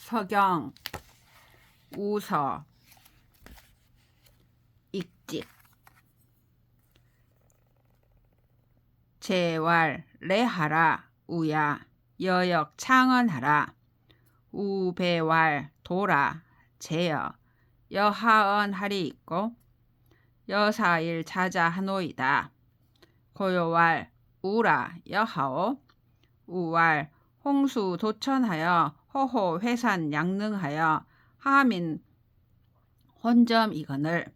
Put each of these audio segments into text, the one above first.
서경, 우서, 익직, 재활, 레하라, 우야, 여역, 창언하라, 우배왈, 도라, 제여, 여하언 할이 있고, 여사일 자자 하노이다. 고요왈, 우라, 여하오, 우왈, 홍수 도천하여 호호 회산 양능하여 하민 혼점 이건을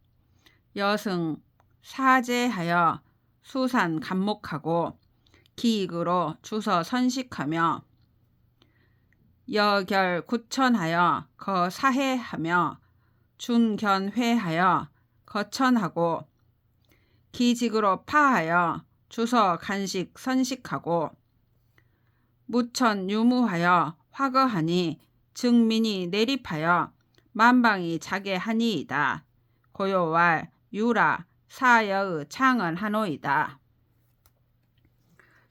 여승 사제하여 수산 감목하고 기익으로 주서 선식하며 여결 구천하여 거 사해하며 준견회하여 거천하고 기직으로 파하여 주서 간식 선식하고 무천 유무하여 화거하니 증민이 내립하여 만방이 자게 하니이다. 고요왈 유라 사여의 창은 하노이다.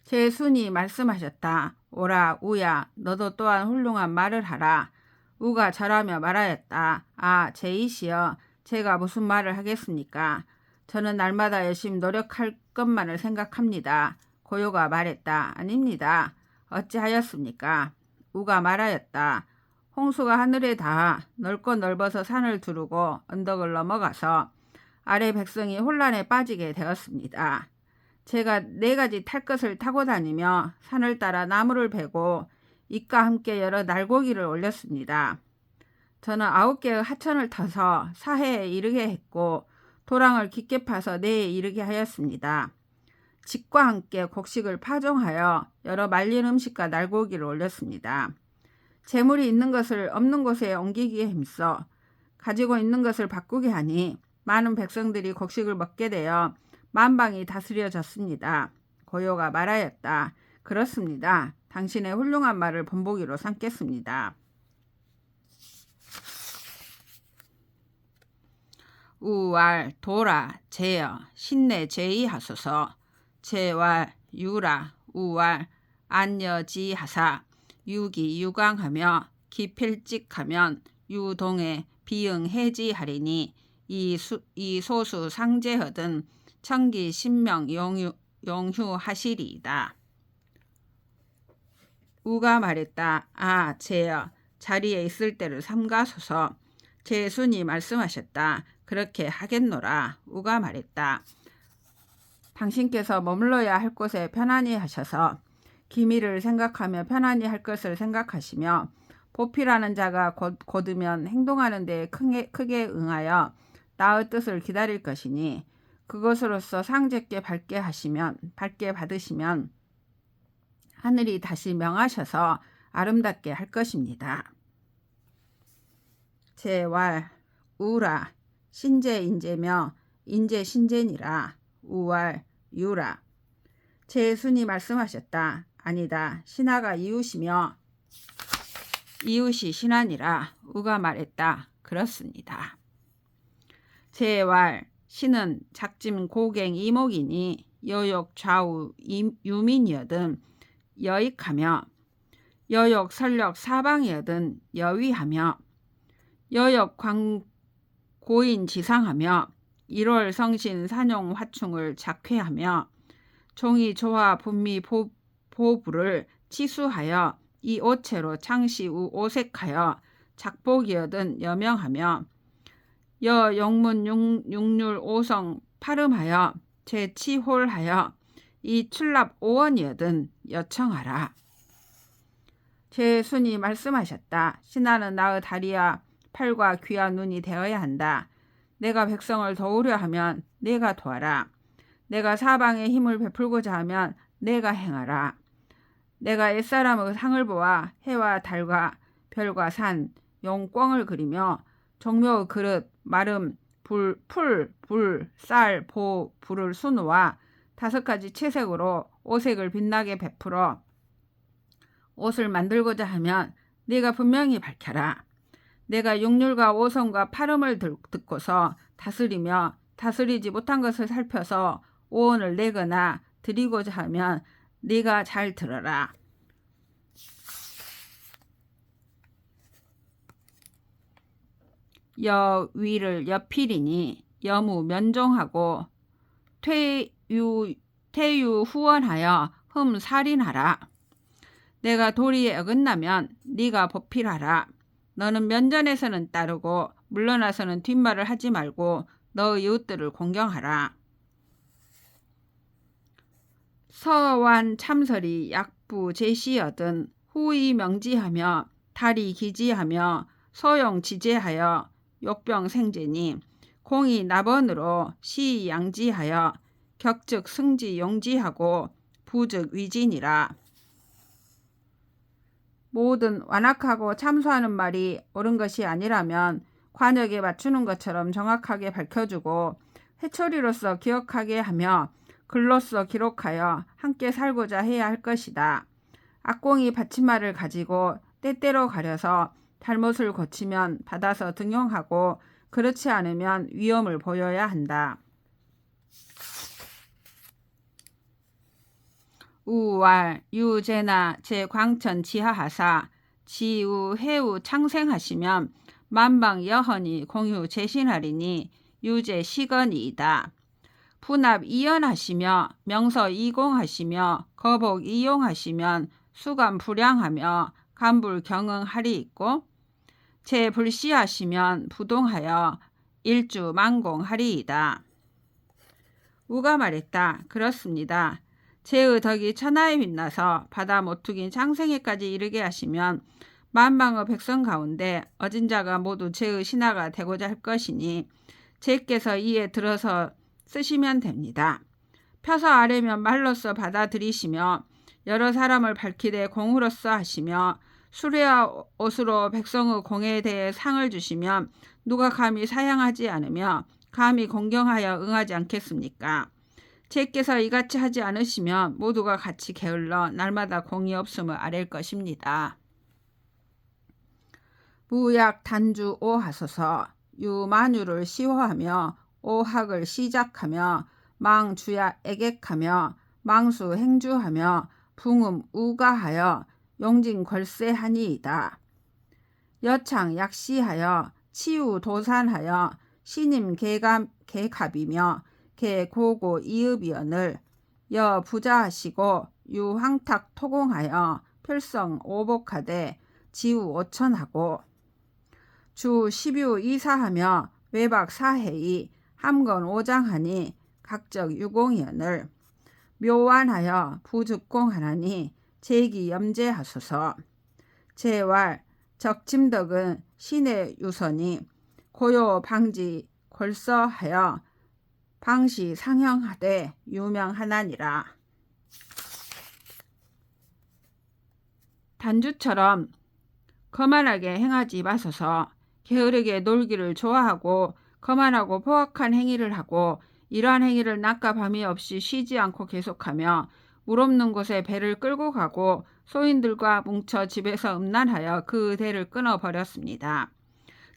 제순이 말씀하셨다. 오라 우야 너도 또한 훌륭한 말을 하라. 우가 절하며 말하였다. 아 제이시여 제가 무슨 말을 하겠습니까? 저는 날마다 열심히 노력할 것만을 생각합니다. 고요가 말했다. 아닙니다. 어찌하였습니까? 우가 말하였다. 홍수가 하늘에 닿아 넓고 넓어서 산을 두르고 언덕을 넘어가서 아래 백성이 혼란에 빠지게 되었습니다. 제가 네 가지 탈 것을 타고 다니며 산을 따라 나무를 베고 이과 함께 여러 날고기를 올렸습니다. 저는 아홉 개의 하천을 터서 사해에 이르게 했고 도랑을 깊게 파서 내에 이르게 하였습니다. 직과 함께 곡식을 파종하여 여러 말린 음식과 날고기를 올렸습니다. 재물이 있는 것을 없는 곳에 옮기기에 힘써 가지고 있는 것을 바꾸게 하니 많은 백성들이 곡식을 먹게 되어 만방이 다스려졌습니다. 고요가 말하였다. 그렇습니다. 당신의 훌륭한 말을 본보기로 삼겠습니다. 우알, 도라, 제여, 신내 제의하소서, 제왈, 유라, 우알, 안여지하사, 유기 유강하며 기필직하면 유동에 비응해지하리니 이, 수, 이 소수 상제허든 청기 신명 용유, 용휴하시리이다. 우가 말했다. 아, 제여, 자리에 있을 때를 삼가소서. 제순이 말씀하셨다. 그렇게 하겠노라. 우가 말했다. 당신께서 머물러야 할 곳에 편안히 하셔서 기미를 생각하며 편안히 할 것을 생각하시며 보필하는 자가 곧, 곧으면 행동하는 데 크게, 크게 응하여 나의 뜻을 기다릴 것이니 그것으로서 상제께 밝게 하시면 밝게 받으시면 하늘이 다시 명하셔서 아름답게 할 것입니다. 제왈 우라 신제 인제며 인제 신제니라 우왈 유라 제순이 말씀하셨다. 아니다. 신하가 이웃이며 이웃이 신하니라 우가 말했다. 그렇습니다. 제왈 신은 작짐 고갱 이목이니 여욕 좌우 유민이여든 여익하며 여욕 설력 사방이여든 여위하며 여역 광 고인 지상하며 1월 성신 산용 화충을 작회하며 종이 조화 분미 보, 보부를 치수하여 이 오체로 창시 우 오색하여 작복이여든 여명하며 여 영문 육, 육률 오성 파름하여 제치홀하여 이 출납 오원이여든 여청하라. 제 순이 말씀하셨다. 신하는 나의 다리와 팔과 귀와 눈이 되어야 한다. 내가 백성을 도우려 하면 내가 도와라. 내가 사방에 힘을 베풀고자 하면 내가 행하라. 내가 옛사람의 상을 보아 해와 달과 별과 산, 용광을 그리며 종묘의 그릇, 마름, 불, 풀, 불, 쌀, 보, 불을 수놓아 다섯 가지 채색으로 오색을 빛나게 베풀어 옷을 만들고자 하면 네가 분명히 밝혀라. 내가 육률과 오성과 파름을 듣고서 다스리며 다스리지 못한 것을 살펴서 오온을 내거나 드리고자 하면 네가 잘 들어라. 여위를 여필이니 여무 면종하고 퇴유 퇴유 후원하여 흠 살인하라. 내가 도리에 어긋나면 네가 보필하라. 너는 면전에서는 따르고 물러나서는 뒷말을 하지 말고 너의 이웃들을 공경하라. 서완 참설이 약부 제시여든 후이 명지하며 달이 기지하며 소용 지제하여 욕병 생제니 공이 나번으로 시 양지하여 격즉 승지 용지하고 부즉 위진이라. 모든 완악하고 참소하는 말이 옳은 것이 아니라면 관역에 맞추는 것처럼 정확하게 밝혀주고 회초리로서 기억하게 하며 글로써 기록하여 함께 살고자 해야 할 것이다. 악공이 받침말을 가지고 때때로 가려서 잘못을 고치면 받아서 등용하고 그렇지 않으면 위험을 보여야 한다. 우왈 유제나 제광천 지하하사 지우 해우 창생하시면 만방 여헌이 공유 제신하리니 유제 시건이이다. 분합 이연하시며 명서 이공하시며 거복 이용하시면 수감 불량하며 간불 경응하리 있고 제 불시하시면 부동하여 일주 만공하리이다. 우가 말했다. 그렇습니다. 제 의 덕이 천하에 빛나서 바다 모퉁이 창생에까지 이르게 하시면 만방의 백성 가운데 어진 자가 모두 제의 신하가 되고자 할 것이니 제께서 이에 들어서 쓰시면 됩니다. 펴서 아래면 말로써 받아들이시며 여러 사람을 밝히되 공으로써 하시며 수레와 옷으로 백성의 공에 대해 상을 주시면 누가 감히 사양하지 않으며 감히 공경하여 응하지 않겠습니까? 제께서 이같이 하지 않으시면 모두가 같이 게을러 날마다 공이 없음을 아랠 것입니다. 무약 단주 오하소서 유만유를 시호하며 오학을 시작하며 망주야 애객하며 망수 행주하며 붕음 우가하여 용진 걸세하니이다. 여창 약시하여 치유 도산하여 신임 개감 개갑이며 개고고 이읍이언을 여 부자하시고 유황탁 토공하여 필성 오복하되 지우 오천하고 주 십유 이사하며 외박 사해이 함건 오장하니 각적 유공이언을 묘완하여 부즉공하나니 제기 염제하소서 제왈 적침덕은 신의 유선이 고요 방지 골서하여 방시 상형하되 유명하나니라. 단주처럼 거만하게 행하지 마소서 게으르게 놀기를 좋아하고 거만하고 포악한 행위를 하고 이러한 행위를 낮과 밤이 없이 쉬지 않고 계속하며 물 없는 곳에 배를 끌고 가고 소인들과 뭉쳐 집에서 음란하여 그 대를 끊어버렸습니다.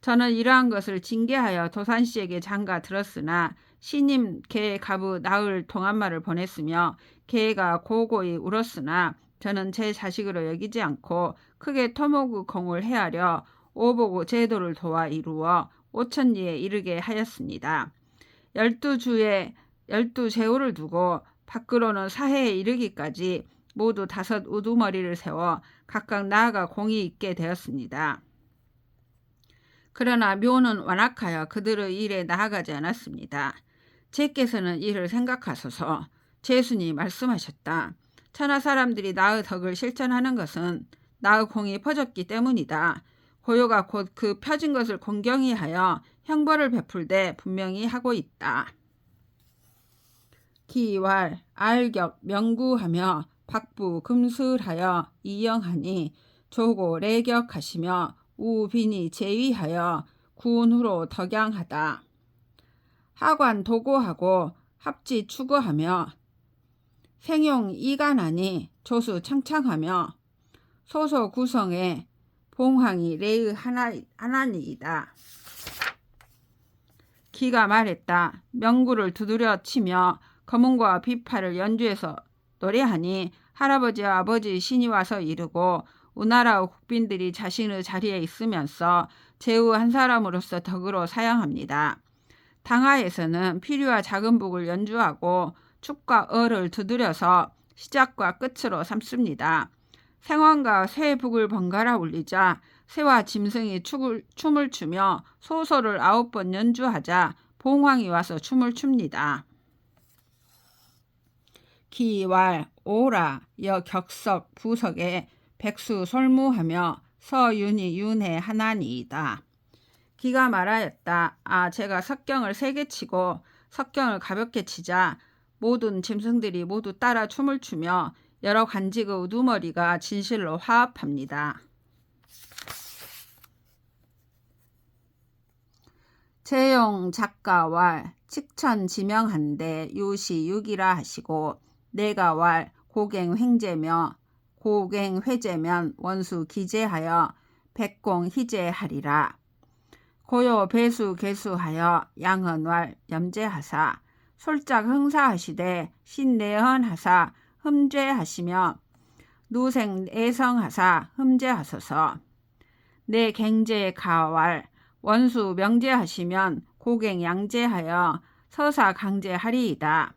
저는 이러한 것을 징계하여 도산 씨에게 장가 들었으나 신임 개 가부 나을 동안말을 보냈으며 개가 고고히 울었으나 저는 제 자식으로 여기지 않고 크게 토목의 공을 헤아려 오보고 제도를 도와 이루어 오천리에 이르게 하였습니다. 열두 주에 열두 제후를 두고 밖으로는 사해에 이르기까지 모두 다섯 우두머리를 세워 각각 나아가 공이 있게 되었습니다. 그러나 묘는 완악하여 그들의 일에 나아가지 않았습니다. 제께서는 이를 생각하소서 제순이 말씀하셨다. 천하 사람들이 나의 덕을 실천하는 것은 나의 공이 퍼졌기 때문이다. 고요가 곧 그 펴진 것을 공경히 하여 형벌을 베풀되 분명히 하고 있다. 기왈 알격 명구하며 박부 금술하여 이영하니 조고 레격하시며 우빈이 제위하여 구운 후로 덕양하다. 하관 도고하고 합지 추구하며 생용 이간하니 조수 창창하며 소소 구성에 봉황이 레의 하나, 하나니이다. 기가 말했다. 명구를 두드려 치며 검은과 비파를 연주해서 노래하니 할아버지와 아버지 신이 와서 이르고 우나라 국빈들이 자신의 자리에 있으면서 제후 한 사람으로서 덕으로 사용합니다. 당하에서는 피류와 작은 북을 연주하고 축과 어를 두드려서 시작과 끝으로 삼습니다. 생황과 새 북을 번갈아 울리자 새와 짐승이 축을, 춤을 추며 소설을 아홉 번 연주하자 봉황이 와서 춤을 춥니다. 기왈, 오라, 여 격석, 부석에 백수 솔무하며 서윤이 윤회 하나니이다. 기가 말하였다. 아, 제가 석경을 세게 치고 석경을 가볍게 치자 모든 짐승들이 모두 따라 춤을 추며 여러 관직의 우두머리가 진실로 화합합니다. 재용 작가왈 칙천 지명한데 유시 유기라 하시고 내가 왈 고갱 횡재며 고갱 회재면 원수 기재하여 백공 희재하리라. 고요 배수 개수하여 양헌왈 염제하사 솔짝 흥사하시되 신내헌하사 흠죄하시며 누생 애성하사 흠죄하소서 내 갱제 가왈 원수 명제하시면 고갱 양제하여 서사 강제하리이다.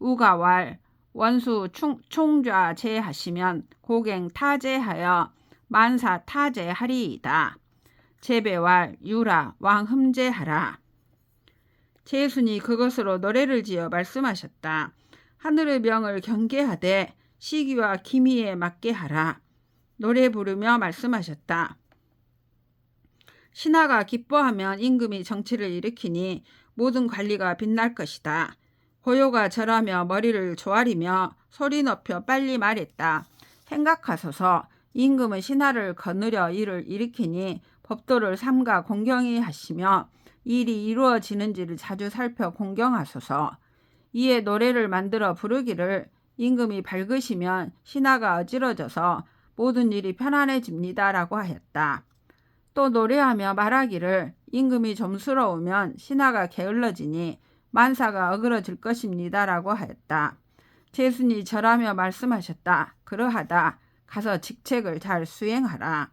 우가왈 원수 충, 총좌 제하시면 고갱 타제하여 만사 타제하리이다. 제배왈 유라 왕흠제하라. 제순이 그것으로 노래를 지어 말씀하셨다. 하늘의 명을 경계하되 시기와 기미에 맞게 하라. 노래 부르며 말씀하셨다. 신하가 기뻐하면 임금이 정치를 일으키니 모든 관리가 빛날 것이다. 고요가 절하며 머리를 조아리며 소리 높여 빨리 말했다. 생각하소서 임금은 신하를 거느려 일을 일으키니 법도를 삼가 공경히 하시며 일이 이루어지는지를 자주 살펴 공경하소서. 이에 노래를 만들어 부르기를 임금이 밝으시면 신하가 어지러져서 모든 일이 편안해집니다라고 하였다. 또 노래하며 말하기를 임금이 점스러우면 신하가 게을러지니 만사가 어그러질 것입니다라고 하였다. 제순이 절하며 말씀하셨다. 그러하다. 가서 직책을 잘 수행하라.